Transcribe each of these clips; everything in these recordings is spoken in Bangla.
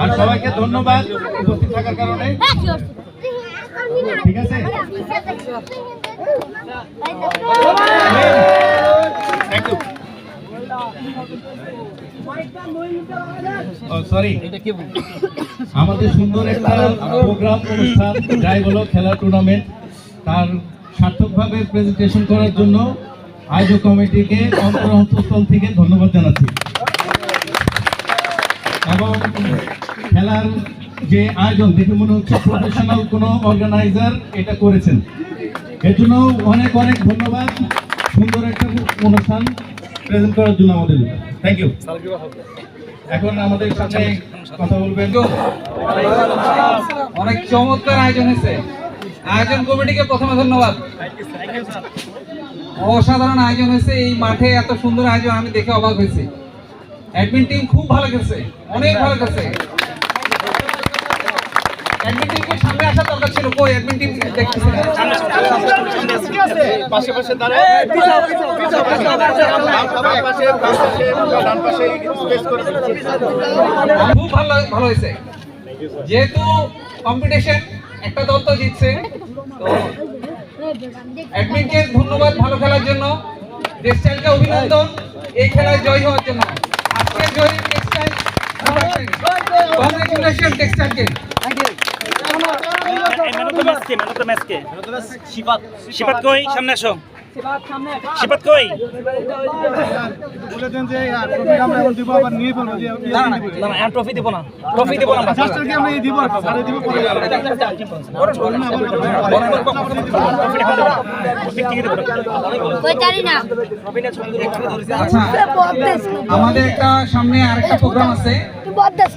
আর সবাইকে ধন্যবাদ উপস্থিত থাকার কারণে। ঠিক আছে. Oh, আমাদের সুন্দর একটা প্রোগ্রাম অনুষ্ঠান যাই বলো খেলার টুর্নামেন্ট তার সার্থকভাবে প্রেজেন্টেশন করার জন্য আয়োজক কমিটিকে অন্তর অন্তঃস্থল থেকে ধন্যবাদ জানাচ্ছি। এবং খেলার যে আয়োজন, দেখে মনে হচ্ছে প্রফেশনাল কোনো অর্গানাইজার এটা করেছেন। এর জন্য অনেক অনেক ধন্যবাদ। সুন্দর একটা অনুষ্ঠান প্রেজেন্ট করার জন্য আমাদের। থ্যাংক ইউ এখন আমাদের সাথে কথা বলবেন। অনেক চমৎকার আয়োজন হয়েছে। আয়োজন কমিটিকে প্রথমে ধন্যবাদ। অসাধারণ আয়োজন হয়েছে এই মাঠে এত সুন্দর আয়োজন আমি দেখে অবাক হয়েছি অ্যাডমিন টিম খুব ভালো খেলছে অনেক ভালো খেলছে অ্যাডমিন টিমকে সামনে দরকার ছিল কই অ্যাডমিন টিম দেখতেছি পাশে পাশে দাঁড়ায় খুব ভালো ভালো হয়েছে যেহেতু কম্পিটিশন একটা দল তো জিতছে তো অ্যাডমিনকে ধন্যবাদ ভালো খেলার জন্য। টেক্সটাইলকে অভিনন্দন। এই খেলায় জয় হওয়ার জন্য। আজকে জয় টেক্সটাইল কংগ্রেচুলেশন টেক্সটাইলকে কই? সামনে আসো। কই বলে দেন যে আর আমরা এখন দিব আবার নিয়ে ফেলব যে না না না ট্রফি দেব না ট্রফি দেব না কি আমরা এই দিব দিব পরে আচ্ছা আমাদের একটা সামনে আরেকটা প্রোগ্রাম আছে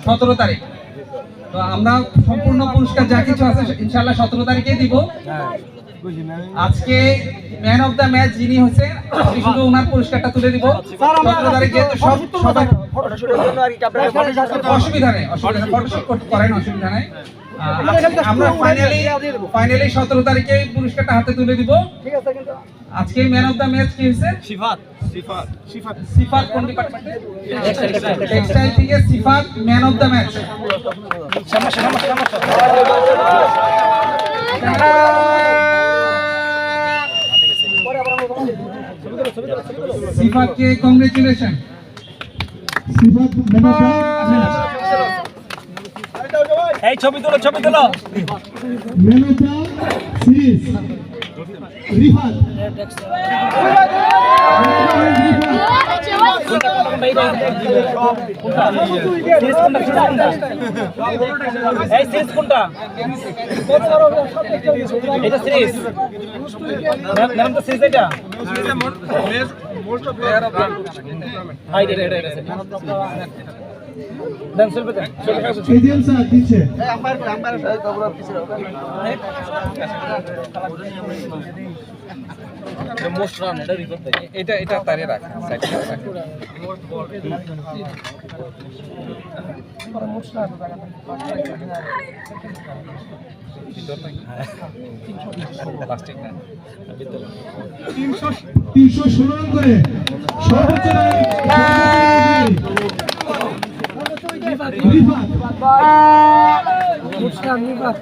সতেরো তারিখ তো আমরা সম্পূর্ণ পুরস্কার যা কিছু আছে ইনশাল্লাহ সতেরো তারিখে দিব আজকে ম্যান অফ দ্য ম্যাচ যিনি হচ্ছে আমি শুধু ওনার পুরস্কারটা তুলে দিব। অসুবিধা নেই অসুবিধা নেই। ফটোশুট করতে পারেন অসুবিধা নেই। আমরা ফাইনালি ফাইনালি সতেরো তারিখে পুরস্কারটা হাতে তুলে দিব। আজকে ম্যান অফ দ্য ম্যাচ কি হয়েছে? সিফাত কোন ডিপার্টমেন্টে টেক্সটাইল থেকে Sifat man of the match সিফাতকে congratulation Sifat এই ছবি তোলো ছবি তোলো। মেনকা সিরিজ রিফাত। সিরিজ কোনটা সিরিজ কোনটা? এই সিরিজ এটা সিরিজ ম্যাম তো সিরিজ এটা হাই এটা এটা এটা দেন সেলফি দেন। এজিএম স্যার দিচ্ছে। এটা এটা তারে রাখ সাইডে রাখ। প্লাস্টিক না। তিনশো ষোলো রান করে। সর্বোচ্চ রান রিফাত